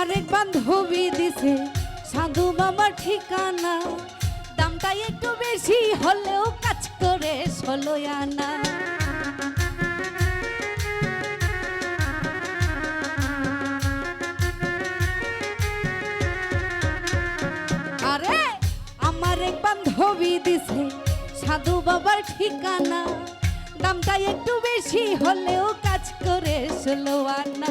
আমার বান্ধবী দিছে। সাধু বাবার ঠিকানা। দামটা একটু বেশি হলেও কাজ করে ষোলো আনা। আরে, আমার এক বান্ধবী দিছে সাধু বাবার ঠিকানা। দামটা একটু বেশি হলেও কাজ করে ষোলো আনা।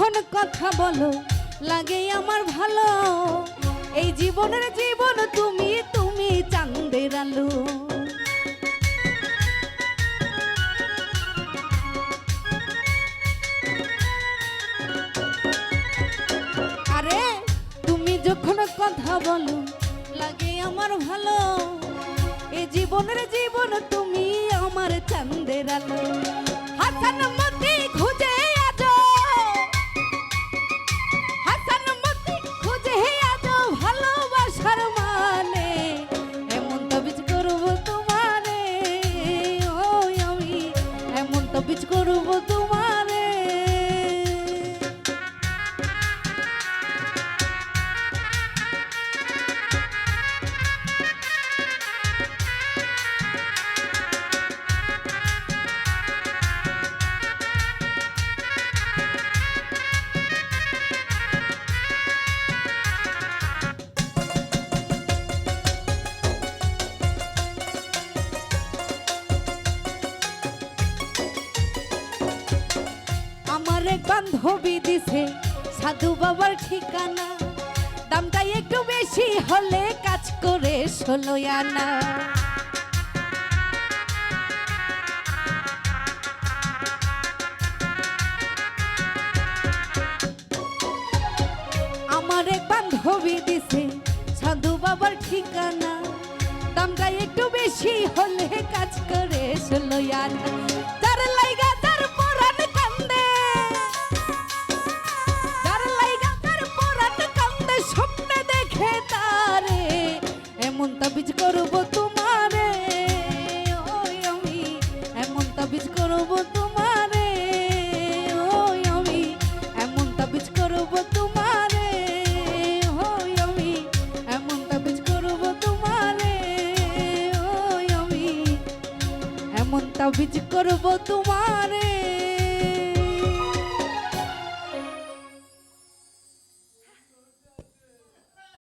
যখন কথা বলো? লাগে আমার ভালো। এই জীবনের জীবন তুমি তুমি চাঁদের আলো। আরে, তুমি যখন কথা বলো, লাগে আমার ভালো। এই জীবনের জীবন তুমি, আমার চাঁদের আলো। হাসান মতি খুঁজে আমার এক বান্ধবী দিছে। সাধু বাবার ঠিকানা। দামটা একটু বেশি হলে কাজ করে ষোলো আনা। আমার এক বান্ধবী দিছে সাধু বাবার ঠিকানা। দামটা একটু বেশি হলে কাজ করে ষোলো আনা। তাবিজ করব তোমারে, ওই আমি। এমন তাবিজ করব তোমারে, ওই আমি। এমন তাবিজ করব তোমারে, ওই আমি। এমন তাবিজ করব তোমারে, ওই আমি। এমন তাবিজ করব তোমারে।